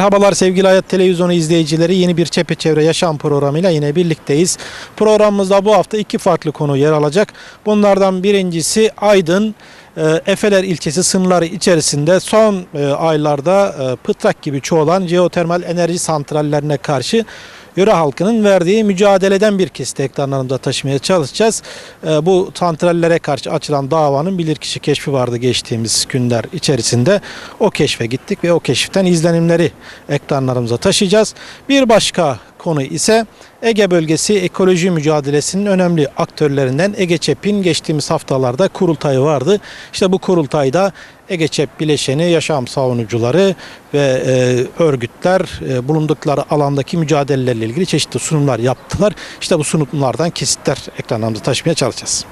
Merhabalar sevgili Hayat Televizyonu izleyicileri. Yeni bir Çepeçevre Yaşam programıyla yine birlikteyiz. Programımızda bu hafta iki farklı konu yer alacak. Bunlardan birincisi Aydın Efeler ilçesi sınırları içerisinde son e, aylarda e, pıtrak gibi çoğalan jeotermal enerji santrallerine karşı yöre halkının verdiği mücadeleden bir kesit ekranlarımıza taşımaya çalışacağız. E, Bu santrallere karşı açılan davanın bilirkişi keşfi vardı geçtiğimiz günler içerisinde. O keşfe gittik ve o keşiften izlenimleri ekranlarımıza taşıyacağız. Bir başka konu ise Ege bölgesi ekoloji mücadelesinin önemli aktörlerinden Ege Çep'in geçtiğimiz haftalarda kurultayı vardı. İşte bu kurultayda Ege Çep bileşeni, yaşam savunucuları ve e, örgütler e, bulundukları alandaki mücadelelerle ilgili çeşitli sunumlar yaptılar. İşte bu sunumlardan kesitler ekranlarımıza taşımaya çalışacağız.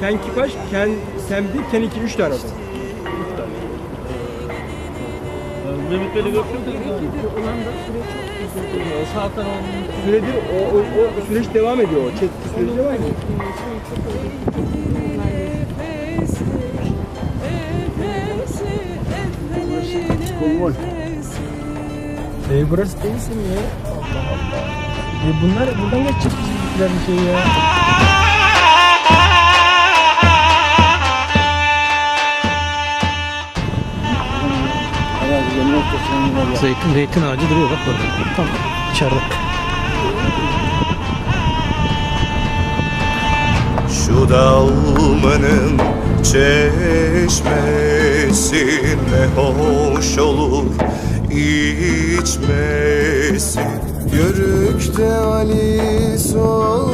Ken Kipaş, Ken Semdi, Ken 2 3 tane adam. Mehmet Bey'le Süredir o, o, o süreç devam ediyor. Çet süreci devam ediyor. Nefesi, nefesi, efelerin nefesi. E burası değilsin ya. Allah Allah. E bunlar buradan geçecek bizimkiler Zeytin, zeytin ağacı duruyor bak orada. Tam içeride. Şu dalmanın çeşmesi ne hoş olur içmesi Yörükte Ali sorarsam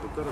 Kulları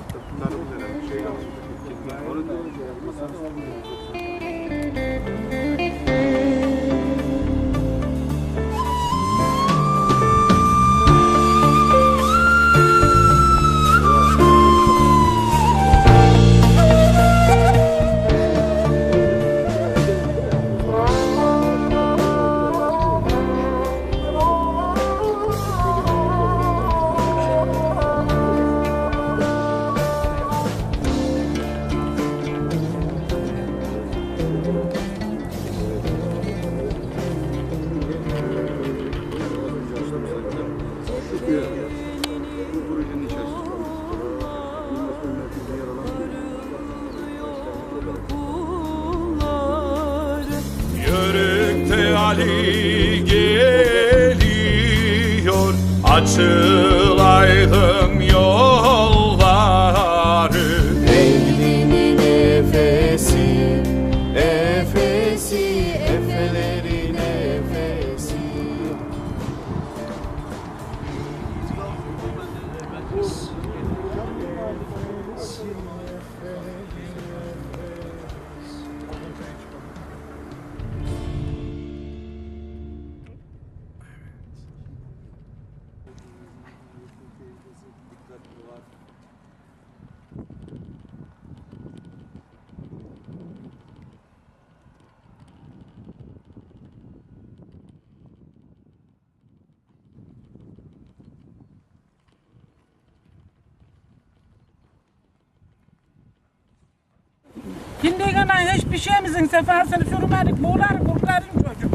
Şimdi gelen hiçbir şeyimizin sefersini sürmedik. Buğuları kurtarın çocuk.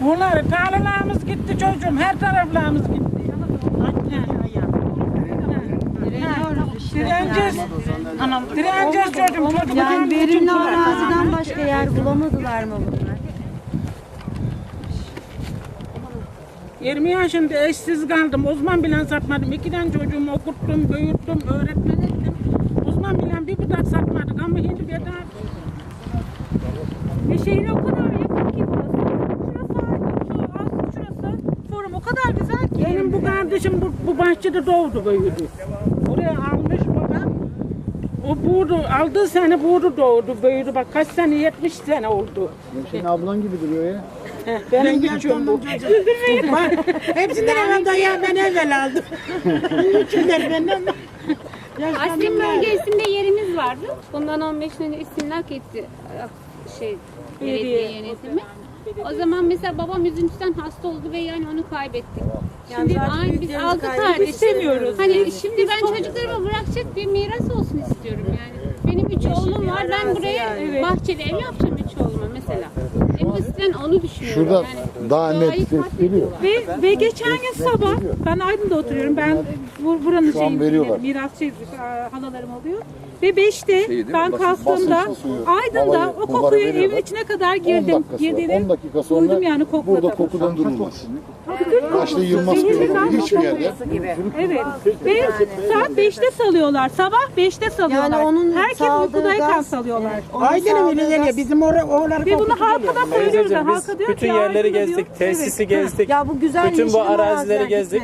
Buğuları tarlalarımız gitti çocuğum. Her taraflarımız gitti. Direneceğiz. Direneceğiz çocuğum. Çocuk Yani verimli araziden başka yer bulamadılar mı bunlar? 20 yaşında eşsiz kaldım. Uzman bilen satmadım. İkiden çocuğumu okuttum, büyüttüm, öğretmen bir budak satmadık ama şimdi bedava. Ve şehir o kadar yakın ki burası. Şurası Aydın, şu Aslı şurası. Forum o kadar güzel ki. Benim bu kardeşim bu, bu bahçede doğdu büyüdü. Oraya almış babam. O buğdu, aldığı sene buğdu doğdu, büyüdü. Bak kaç sene, 70 sene oldu. Senin ablan gibi duruyor ya. Heh, benim gücüm bu. Hepsinden hemen dayağı ben evvel aldım. Üçünden benden. Aslim bölgesinde yerimiz vardı. Bundan 15 sene istimlak etti şey belediye yönetimi. O zaman mesela babam üzüntüden hasta oldu ve yani onu kaybettik. Şimdi aynı biz altı kardeşiz. istemiyoruz. Hani şimdi ben çocuklarıma bırakacak bir miras olsun istiyorum yani. Benim üç oğlum var. Ben buraya bahçeli ev yapacağım üç oğluma mesela. En basitten onu düşünüyorum. Şurada yani. daha net geliyor. Ve, ve geçen gün sabah ben Aydın'da oturuyorum. Ben bu, buranın Şu an şeyi veriyorlar. mirasçıyız. e, Halalarım oluyor. Ve 5'te değil mi? ben kalktığımda Aydın'da havayı, o kokuyu veriyorlar. evin içine kadar 10 girdim. dakika sonra, Girdiğini 10 dakika sonra duydum yani kokladım. burada kokudan durulmaz. Başta Yılmaz Köyü'nde hiçbir yerde Evet. Ve saat 5'te salıyorlar. Sabah 5'te salıyorlar. Yani onun Herkes uykudayken salıyorlar. Aydın'ın geliyor. Bizim or oğulları Ve bunu halka da söylüyoruz. Halka diyor bütün yerleri gezdik, tesisi gezdik. Ya bu güzel Bütün bu yeşil arazileri araziler gezdik.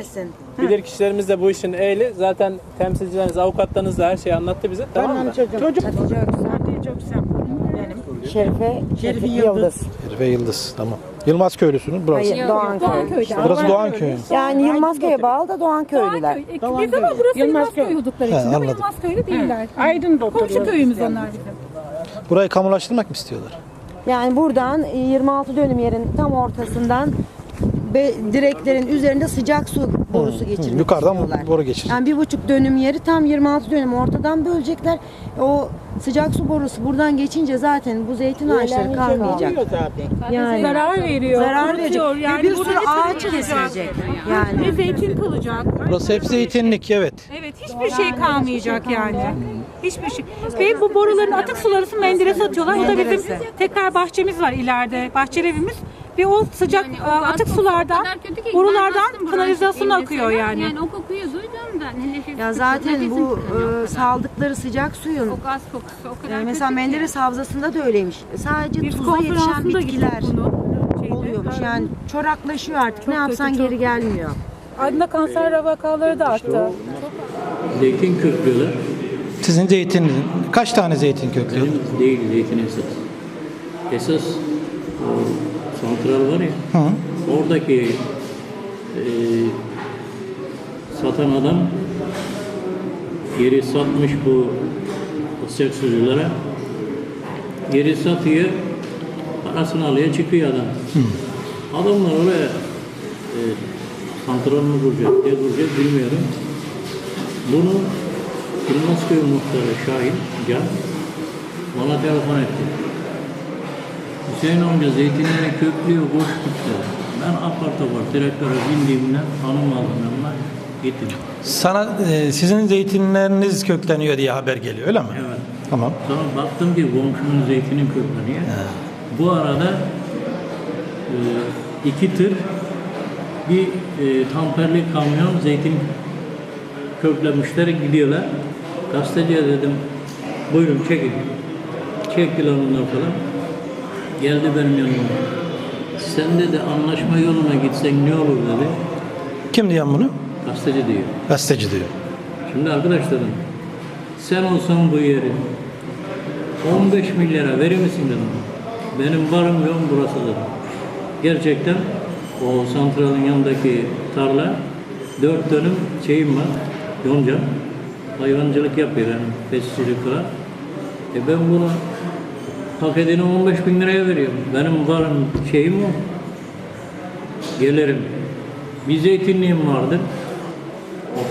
Bilir kişilerimiz de bu işin ehli. Zaten temsilcileriniz, avukatlarınız da her şeyi anlattı bize. Tamam mı? Çocuk. Hatice sen. Benim. Şerife, Şerife Yıldız. Ve Yıldız tamam. Yılmaz köylüsünüz burası. Hayır, Doğanköy. Burası Doğanköy. Yani Yılmazköy'e bağlı da Doğanköy'lüler. Biz ama burası Yılmaz Yılmaz köy oldukları için ama. Yılmaz köyü değiller. Aydın'da Komşu oturuyoruz. köyümüz onlar bizim. Burayı kamulaştırmak mı istiyorlar? Yani buradan e, 26 dönüm yerin tam ortasından direklerin üzerinde sıcak su borusu geçirmek Yukarıdan istiyorlar. boru geçirecek. Yani bir buçuk dönüm yeri tam 26 dönüm ortadan bölecekler. O sıcak su borusu buradan geçince zaten bu zeytin ağaçları kalmayacak. Yani Zarar veriyor. zarar verecek. Ve Yani bir sürü ağaç kesilecek. Ve Yani zeytin kalacak. Burası hep zeytinlik evet. Evet hiçbir şey kalmayacak yani. Hiçbir şey. Ve bu boruların atık suları Menderes atıyorlar. O da bizim tekrar bahçemiz var ileride. Bahçelevimiz. Ve o sıcak Yani e, o atık sulardan ki borulardan kanalizasyona akıyor yani. Yani o kokuyu duyduğumda nefes ya zaten bu e, saldıkları sıcak suyun o gaz kokusu o kadar e, mesela. Menderes Havzası'nda da öyleymiş. Sadece Biz tuzla yetişen bitkiler. Şeyde. oluyormuş. Yani çoraklaşıyor artık. ne Çok yapsan kötü, çok. geri gelmiyor. Aydın'da kanser vakaları da arttı. Zeytin köklüyorlar. Sizin zeytin kaç tane zeytin köklüyor? Değil zeytin esas. Esas santral var ya. Hı. Oradaki e, satan adam yeri satmış bu sıcak suculara. Yeri satıyor, parasını alıyor, çıkıyor adam. Adamlar oraya e, santralını kuracak, ne kuracak bilmiyorum. Bunu Yılmazköy muhtarı Şahin Can bana telefon etti. Hüseyin amca zeytinleri köklüyor, boş gitti. Ben apar topar traktöre bindiğimden hanım aldım yanına gittim. Sana e, sizin zeytinleriniz kökleniyor diye haber geliyor öyle mi? Evet. Tamam. Sonra baktım ki komşumun zeytinin kökleniyor. Bu arada e, iki tır bir e, tamperli kamyon zeytin köklemişler gidiyorlar. Gazeteciye dedim buyurun çekin. Çektiler onlar falan. Geldi benim yanıma. Sen dedi anlaşma yoluna gitsen ne olur dedi. Kim diyen bunu? Gazeteci diyor. Gazeteci diyor. Şimdi arkadaşlarım sen olsan bu yeri 15 milyara verir misin dedim. Benim varım yoğum burası dedim. Gerçekten o santralın yanındaki tarla dört dönüm şeyim var. Yonca. Hayvancılık yapıyor yani besicilik falan. E ben bunu paketini 15 bin liraya veriyorum. Benim varım şeyim o. Gelirim. Bir zeytinliğim vardı.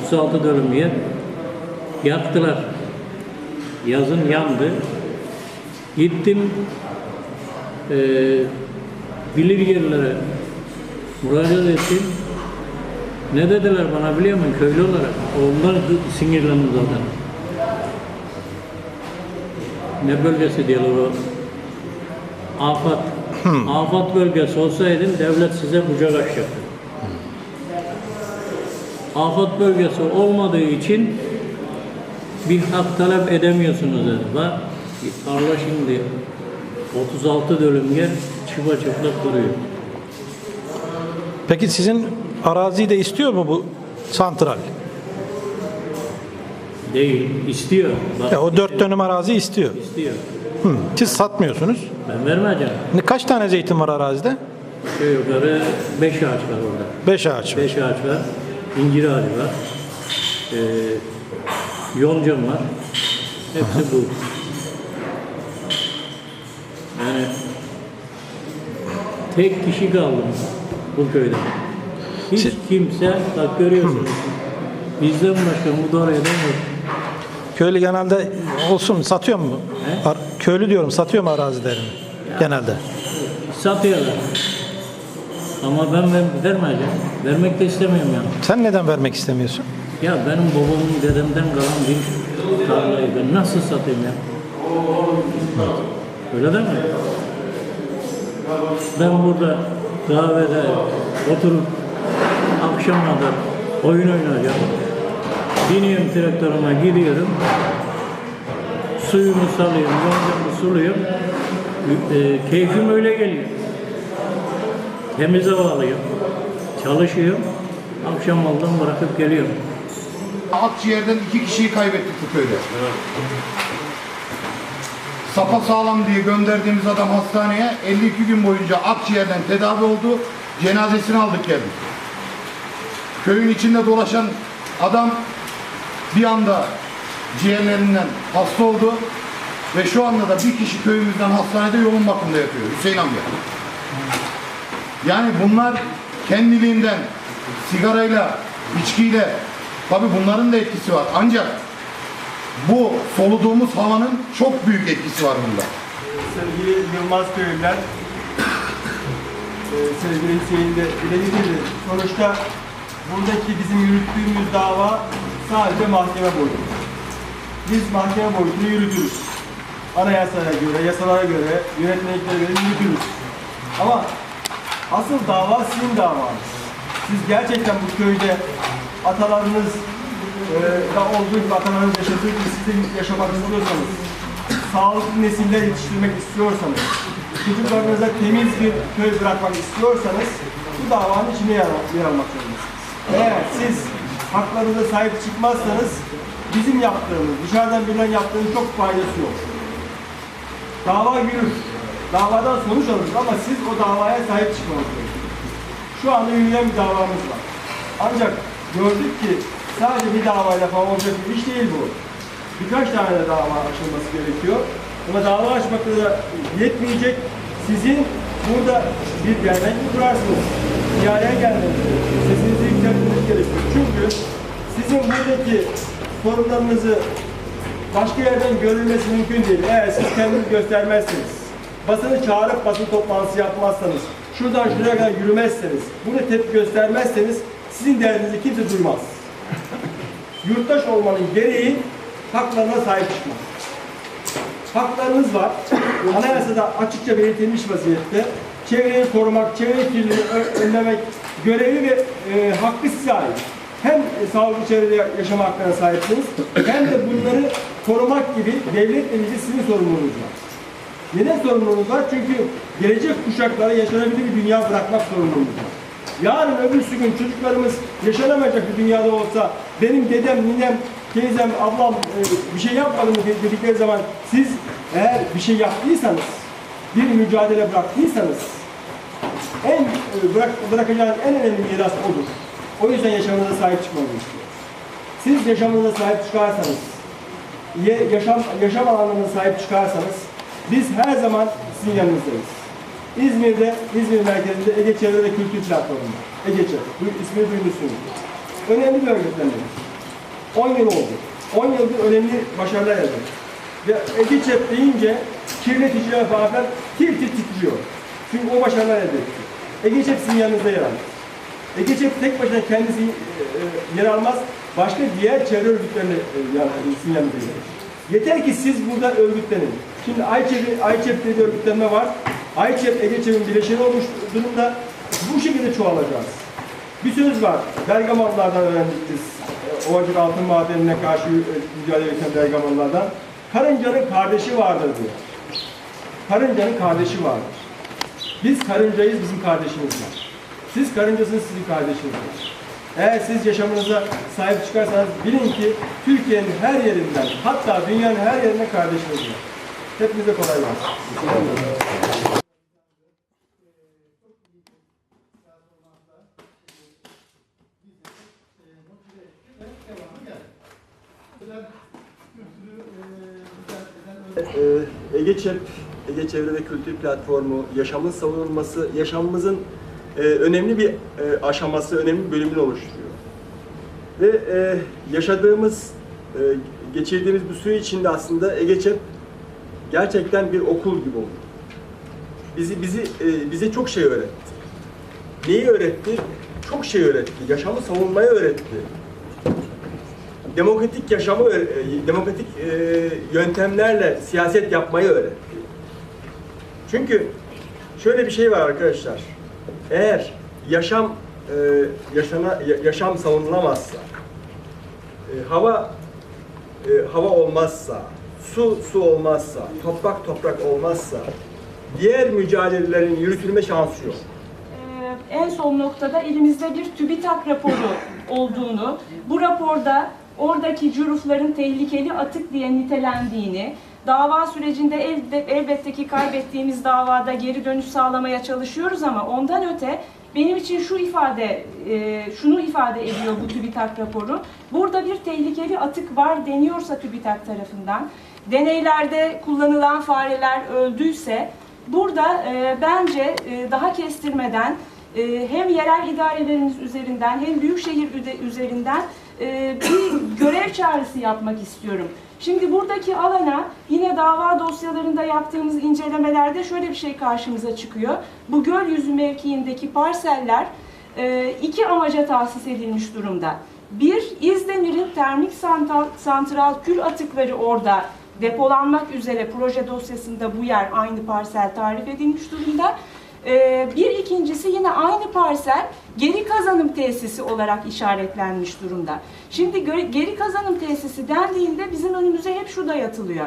36 dönüm yer. Yaktılar. Yazın yandı. Gittim eee bilir yerlere müracaat ettim. Ne dediler bana biliyor musun köylü olarak? Onlar da sinirlendim zaten. Ne bölgesi diyorlar o? Afat. Afat bölgesi olsaydın devlet size kucak açacaktı. Afat bölgesi olmadığı için bir hak talep edemiyorsunuz dedi. Bak tarla şimdi 36 dönüm yer çıpa çıplak duruyor. Peki sizin araziyi de istiyor mu bu santral? Değil, istiyor. Bak, Ya o dört dönüm arazi istiyor. istiyor. Hı. Siz satmıyorsunuz. Ben vermeyeceğim. Ne kaç tane zeytin var arazide? Şey yukarı 5 ağaç var orada. Beş ağaç. var. 5 ağaç var. İncir ağacı var. Ee, yoncam var. Hepsi bu. Yani tek kişi kaldım bu köyde. Hiç Siz- kimse, bak görüyorsunuz. Bizden başka müdahale eden yok. Köylü genelde olsun satıyor mu? He? Köylü diyorum satıyor mu arazilerini? Genelde. Satıyorlar. Ama ben ver- vermeyeceğim. Vermek de istemiyorum yani. Sen neden vermek istemiyorsun? Ya benim babamın dedemden kalan bir tarlayı ben nasıl satayım ya? Öyle değil mi? Ben burada kahvede oturup akşam kadar oyun oynayacağım. Biniyorum traktörüme gidiyorum. Suyumu salıyorum, yoncamı suluyorum. E, keyfim öyle geliyor. Temiz hava alıyorum. Çalışıyorum. Akşam oldan bırakıp geliyorum. Akciğerden iki kişiyi kaybettik bu köyde. Sapa sağlam diye gönderdiğimiz adam hastaneye 52 gün boyunca akciğerden tedavi oldu. Cenazesini aldık geldik. Köyün içinde dolaşan adam bir anda ciğerlerinden hasta oldu. Ve şu anda da bir kişi köyümüzden hastanede yoğun bakımda yatıyor. Hüseyin amca. Yani bunlar kendiliğinden sigarayla, içkiyle tabi bunların da etkisi var. Ancak bu soluduğumuz havanın çok büyük etkisi var bunda. Sevgili Yılmaz Köylüler, e, sevgili Hüseyin de. Sonuçta buradaki bizim yürüttüğümüz dava sadece mahkeme boyutu. Biz mahkeme boyutunu yürütürüz. Anayasaya göre, yasalara göre, yönetmeliklere göre yürütürüz. Ama asıl dava sizin davanız. Siz gerçekten bu köyde atalarınız e, da olduğu gibi atalarınız yaşadığı gibi siz de yaşamak istiyorsanız, sağlıklı nesiller yetiştirmek istiyorsanız, çocuklarınıza temiz bir köy bırakmak istiyorsanız bu davanın içine yer almak zorundasınız. Eğer siz haklarınıza sahip çıkmazsanız bizim yaptığımız, dışarıdan birilerinin yaptığının çok faydası yok. Dava yürür. Davadan sonuç alırız ama siz o davaya sahip çıkmanız. Şu anda yürüyen bir davamız var. Ancak gördük ki sadece bir davayla falan olacak bir iş değil bu. Birkaç tane de dava açılması gerekiyor. Ama dava açmakta da yetmeyecek. Sizin burada bir dernek mi kurarsınız? Bir araya gelmeniz gerekiyor. Sesinizi yükseltmeniz gerekiyor. Çünkü sizin buradaki sorunlarınızı başka yerden görülmesi mümkün değil. Eğer siz kendiniz göstermezseniz, basını çağırıp basın toplantısı yapmazsanız, şuradan şuraya kadar yürümezseniz, bunu tepki göstermezseniz sizin derdinizi kimse duymaz. Yurttaş olmanın gereği haklarına sahip çıkmak. Haklarınız var. Anayasada açıkça belirtilmiş vaziyette. Çevreyi korumak, çevre kirliliğini önlemek görevi ve e, hakkı size ait. Hem sağlıklı çevrede yaşama hakkına sahipsiniz, hem de bunları korumak gibi devlet elinizde sizin sorumluluğunuz var. Neden sorumluluğunuz var? Çünkü gelecek kuşaklara yaşanabilir bir dünya bırakmak sorumluluğunuz var. Yarın öbürsü gün çocuklarımız yaşanamayacak bir dünyada olsa benim dedem, ninem, teyzem, ablam e, bir şey yapmadı mı dedikleri zaman siz eğer bir şey yaptıysanız, bir mücadele bıraktıysanız en e, bırak, bırakacağınız en önemli miras odur. O yüzden yaşamınıza sahip çıkmanızı istiyor. Siz yaşamınıza sahip çıkarsanız, yaşam, yaşam alanlarına sahip çıkarsanız biz her zaman sizin yanınızdayız. İzmir'de, İzmir merkezinde Ege Çevre Kültür Platformu. Ege Çevre. Bu ismini duymuşsunuz. Önemli bir örgütlenmemiz. 10 yıl oldu. 10 yıldır önemli başarılar elde ettik. Ve Ege Çevre deyince kirleticiler falan tir tir titriyor. Çünkü o başarılar elde etti. Ege Çep sizin yanınızda yer aldı. Ege Çep tek başına kendisi e, e, yer almaz, başka diğer çevre örgütlerine e, yan- sizin yanınızda yer alır. Yeter ki siz burada örgütlenin. Şimdi Ayçep'i, Ayçep diye bir örgütlenme var. Ayçep, Ege bileşeni olmuş durumda. Bu şekilde çoğalacağız. Bir söz var. Bergamalılardan öğrendik biz. Ovacık altın madenine karşı mücadele eden Bergamalılardan. Karıncanın kardeşi vardır diyor. Karıncanın kardeşi vardır. Biz karıncayız, bizim kardeşimiz var. Siz karıncasınız, sizin kardeşiniz var. Eğer siz yaşamınıza sahip çıkarsanız bilin ki Türkiye'nin her yerinden, hatta dünyanın her yerine kardeşiniz var. Hepinize kolay gelsin. Ee, Ege Çep, Ege Çevre ve Kültür Platformu, yaşamın savunulması, yaşamımızın e, önemli bir e, aşaması, önemli bir bölümünü oluşturuyor. Ve e, yaşadığımız, e, geçirdiğimiz bu süre içinde aslında Ege Çep gerçekten bir okul gibi oldu. Bizi bizi e, bize çok şey öğretti. Neyi öğretti? Çok şey öğretti. Yaşamı savunmayı öğretti demokratik yaşamı, e, demokratik e, yöntemlerle siyaset yapmayı öğretti. Çünkü şöyle bir şey var arkadaşlar. Eğer yaşam e, yaşana ya- yaşam savunulamazsa, e, hava e, hava olmazsa, su su olmazsa, toprak toprak olmazsa, diğer mücadelelerin yürütülme şansı yok. Ee, en son noktada elimizde bir TÜBİTAK raporu olduğunu, bu raporda oradaki cürufların tehlikeli atık diye nitelendiğini, dava sürecinde elbette ki kaybettiğimiz davada geri dönüş sağlamaya çalışıyoruz ama ondan öte benim için şu ifade, e, şunu ifade ediyor bu TÜBİTAK raporu. Burada bir tehlikeli atık var deniyorsa TÜBİTAK tarafından, deneylerde kullanılan fareler öldüyse, burada e, bence e, daha kestirmeden hem yerel idarelerimiz üzerinden hem büyükşehir üzerinden bir görev çağrısı yapmak istiyorum. Şimdi buradaki alana yine dava dosyalarında yaptığımız incelemelerde şöyle bir şey karşımıza çıkıyor. Bu göl yüzü mevkiindeki parseller e, iki amaca tahsis edilmiş durumda. Bir, İzdemir'in termik santral, santral kül atıkları orada depolanmak üzere proje dosyasında bu yer aynı parsel tarif edilmiş durumda. Ee, bir ikincisi yine aynı parsel geri kazanım tesisi olarak işaretlenmiş durumda. Şimdi geri kazanım tesisi dendiğinde bizim önümüze hep şu dayatılıyor.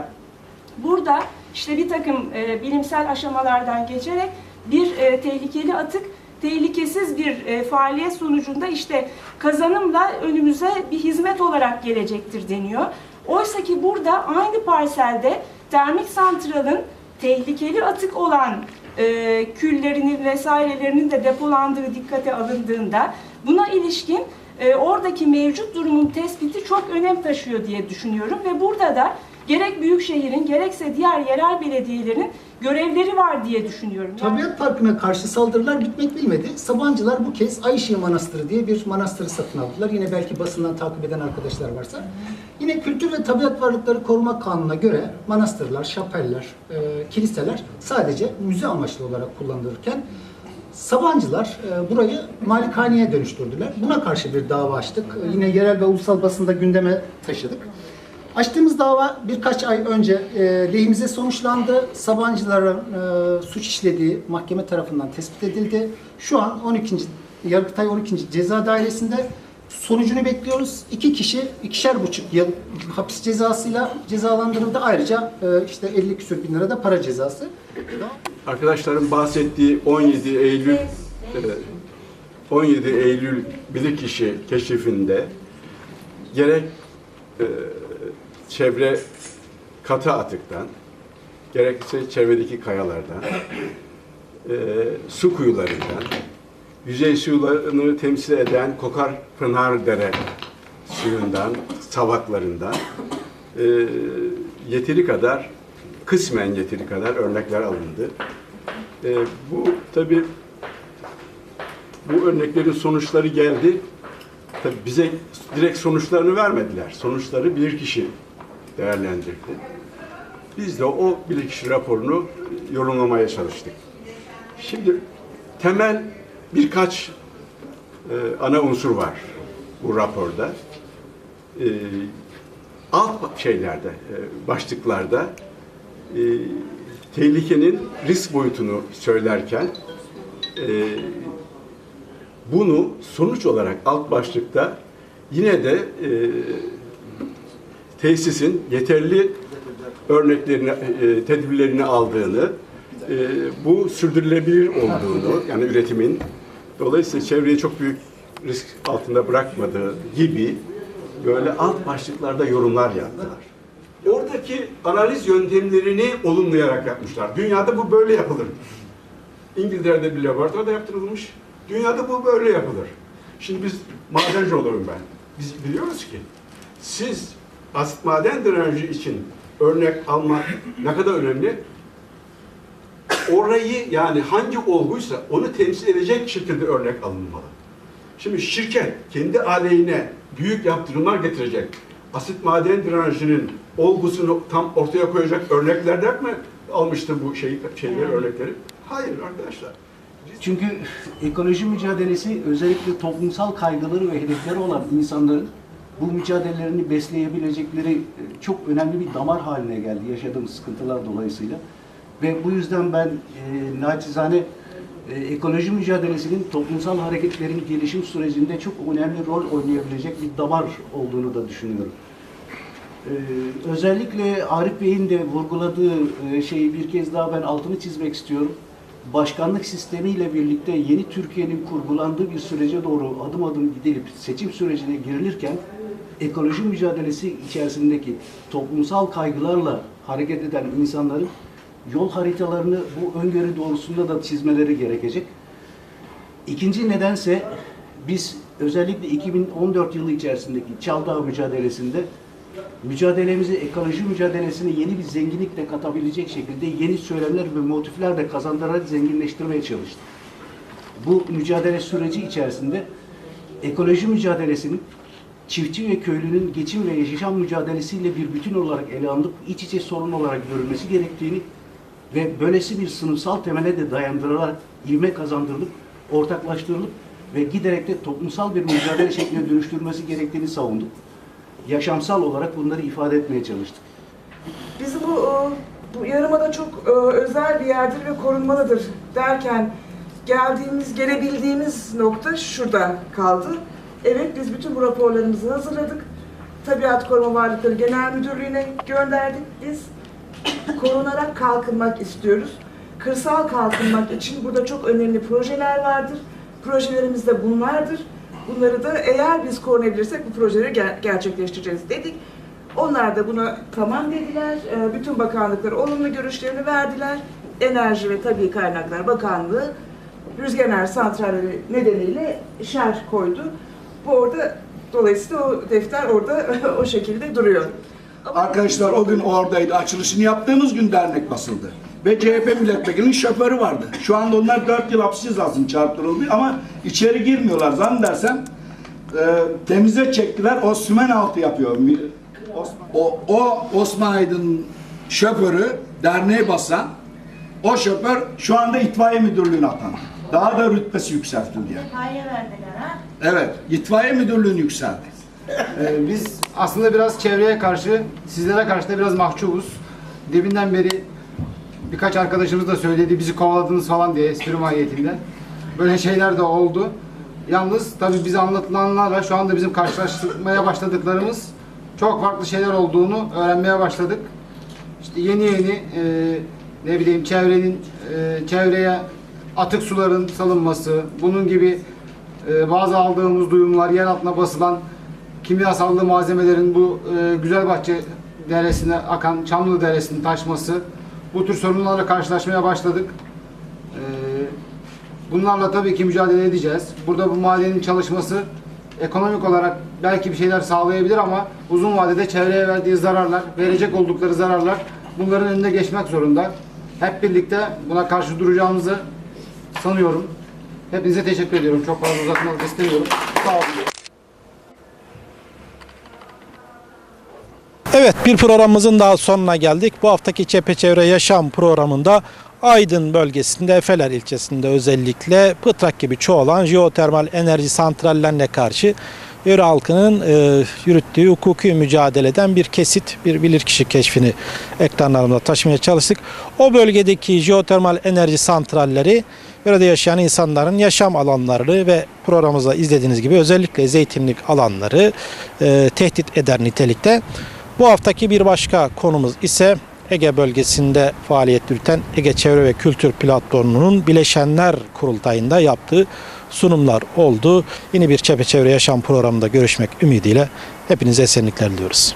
Burada işte bir takım e, bilimsel aşamalardan geçerek bir e, tehlikeli atık tehlikesiz bir e, faaliyet sonucunda işte kazanımla önümüze bir hizmet olarak gelecektir deniyor. Oysa ki burada aynı parselde termik santralın tehlikeli atık olan e, küllerinin vesairelerinin de depolandığı dikkate alındığında buna ilişkin e, oradaki mevcut durumun tespiti çok önem taşıyor diye düşünüyorum ve burada da gerek büyükşehirin gerekse diğer yerel belediyelerin görevleri var diye düşünüyorum. Yani- Tabiat Parkı'na karşı saldırılar bitmek bilmedi. Sabancılar bu kez Ayşe Manastırı diye bir manastırı satın aldılar. Yine belki basından takip eden arkadaşlar varsa. Yine Kültür ve Tabiat Varlıkları Koruma Kanunu'na göre manastırlar, şapeller, e, kiliseler sadece müze amaçlı olarak kullanılırken Sabancılar e, burayı malikaneye dönüştürdüler. Buna karşı bir dava açtık. E, yine yerel ve ulusal basında gündeme taşıdık. Açtığımız dava birkaç ay önce e, lehimize sonuçlandı. Sabancıların e, suç işlediği mahkeme tarafından tespit edildi. Şu an 12. Yargıtay 12. Ceza Dairesi'nde sonucunu bekliyoruz. İki kişi ikişer buçuk yıl hapis cezasıyla cezalandırıldı. Ayrıca e, işte 50 küsür bin lira da para cezası. Arkadaşların bahsettiği 17 Eylül e, 17 Eylül bilirkişi keşifinde gerek e, çevre katı atıktan gerekse çevredeki kayalardan e, su kuyularından yüzey sularını temsil eden Kokar Pınar Dere suyundan, savaklarından e, yeteri kadar kısmen yeteri kadar örnekler alındı. E, bu tabi bu örneklerin sonuçları geldi. Tabi bize direkt sonuçlarını vermediler. Sonuçları bir kişi değerlendirdi. Biz de o bilirkişi raporunu yorumlamaya çalıştık. Şimdi temel birkaç e, ana unsur var bu raporda. E, alt şeylerde, e, başlıklarda e, tehlikenin risk boyutunu söylerken e, bunu sonuç olarak alt başlıkta yine de e, tesisin yeterli örneklerini, e, tedbirlerini aldığını, e, bu sürdürülebilir olduğunu, yani üretimin dolayısıyla çevreyi çok büyük risk altında bırakmadığı gibi böyle alt başlıklarda yorumlar yaptılar. Oradaki analiz yöntemlerini olumlayarak yapmışlar. Dünyada bu böyle yapılır. İngiltere'de bir laboratuvarda yaptırılmış. Dünyada bu böyle yapılır. Şimdi biz madenci olurum ben. Biz biliyoruz ki siz asit maden drenajı için örnek almak ne kadar önemli? Orayı yani hangi olguysa onu temsil edecek şekilde örnek alınmalı. Şimdi şirket kendi aleyhine büyük yaptırımlar getirecek. Asit maden drenajının olgusunu tam ortaya koyacak örneklerden mi almıştır bu şey, şeyleri, örnekleri? Hayır arkadaşlar. Çünkü ekoloji mücadelesi özellikle toplumsal kaygıları ve hedefleri olan insanların bu mücadelelerini besleyebilecekleri e, çok önemli bir damar haline geldi yaşadığımız sıkıntılar dolayısıyla. Ve bu yüzden ben e, naçizane e, ekoloji mücadelesinin toplumsal hareketlerin gelişim sürecinde çok önemli rol oynayabilecek bir damar olduğunu da düşünüyorum. Ee, özellikle Arif Bey'in de vurguladığı e, şeyi bir kez daha ben altını çizmek istiyorum. Başkanlık sistemiyle birlikte yeni Türkiye'nin kurgulandığı bir sürece doğru adım adım gidilip seçim sürecine girilirken ekoloji mücadelesi içerisindeki toplumsal kaygılarla hareket eden insanların yol haritalarını bu öngörü doğrusunda da çizmeleri gerekecek. İkinci nedense biz özellikle 2014 yılı içerisindeki Çaldağ mücadelesinde mücadelemizi, ekoloji mücadelesine yeni bir zenginlikle katabilecek şekilde yeni söylemler ve motifler de kazandırarak zenginleştirmeye çalıştık. Bu mücadele süreci içerisinde ekoloji mücadelesinin çiftçi ve köylünün geçim ve yaşam mücadelesiyle bir bütün olarak ele alınıp iç içe sorun olarak görülmesi gerektiğini ve böylesi bir sınıfsal temele de dayandırılarak ilme kazandırılıp, ortaklaştırılıp ve giderek de toplumsal bir mücadele şekline dönüştürmesi gerektiğini savunduk. Yaşamsal olarak bunları ifade etmeye çalıştık. Bizim bu, e, bu yarımada çok e, özel bir yerdir ve korunmalıdır derken geldiğimiz, gelebildiğimiz nokta şurada kaldı. Evet biz bütün bu raporlarımızı hazırladık. Tabiat Koruma Varlıkları Genel Müdürlüğü'ne gönderdik. Biz korunarak kalkınmak istiyoruz. Kırsal kalkınmak için burada çok önemli projeler vardır. Projelerimiz de bunlardır. Bunları da eğer biz korunabilirsek bu projeleri ger- gerçekleştireceğiz dedik. Onlar da buna tamam dediler. Ee, Bütün bakanlıklar olumlu görüşlerini verdiler. Enerji ve Tabii Kaynaklar Bakanlığı rüzgar enerji santralleri nedeniyle şer koydu. Bu orada dolayısıyla o defter orada o şekilde duruyor. Arkadaşlar o gün oradaydı. Açılışını yaptığımız gün dernek basıldı. Ve CHP milletvekilinin şoförü vardı. Şu anda onlar 4 yıl hapis cezasını çarptırıldı ama içeri girmiyorlar. Zannedersem e, temize çektiler. O sümen altı yapıyor. Osman- O, o Osman Aydın şoförü derneğe basan o şoför şu anda itfaiye müdürlüğüne atandı. Daha da rütbesi yükseltildi yani. Hayır verdiler ha. Evet, itfaiye müdürlüğünü yükseldi. Ee, biz aslında biraz çevreye karşı, sizlere karşı da biraz mahcubuz. Deminden beri birkaç arkadaşımız da söyledi, bizi kovaladınız falan diye espri mahiyetinden. Böyle şeyler de oldu. Yalnız tabii bize anlatılanlarla şu anda bizim karşılaştırmaya başladıklarımız çok farklı şeyler olduğunu öğrenmeye başladık. İşte yeni yeni e, ne bileyim çevrenin e, çevreye atık suların salınması, bunun gibi e, bazı aldığımız duyumlar, yer altına basılan kimyasallı malzemelerin bu e, Güzelbahçe deresine akan Çamlı deresinin taşması, bu tür sorunlarla karşılaşmaya başladık. E, bunlarla tabii ki mücadele edeceğiz. Burada bu mahallenin çalışması ekonomik olarak belki bir şeyler sağlayabilir ama uzun vadede çevreye verdiği zararlar, verecek oldukları zararlar bunların önüne geçmek zorunda. Hep birlikte buna karşı duracağımızı sanıyorum. Hepinize teşekkür ediyorum. Çok fazla uzatmak istemiyorum. Sağ olun. Evet bir programımızın daha sonuna geldik. Bu haftaki Çepeçevre Yaşam programında Aydın bölgesinde Efeler ilçesinde özellikle pıtrak gibi çoğalan jeotermal enerji santrallerine karşı yöre halkının e, yürüttüğü hukuki mücadeleden bir kesit, bir bilirkişi keşfini ekranlarımıza taşımaya çalıştık. O bölgedeki jeotermal enerji santralleri Yörede yaşayan insanların yaşam alanlarını ve programımızda izlediğiniz gibi özellikle zeytinlik alanları e, tehdit eder nitelikte. Bu haftaki bir başka konumuz ise Ege bölgesinde faaliyet yürüten Ege Çevre ve Kültür Platformu'nun Bileşenler Kurultayı'nda yaptığı sunumlar oldu. Yeni bir Çepeçevre Yaşam programında görüşmek ümidiyle hepinize esenlikler diliyoruz.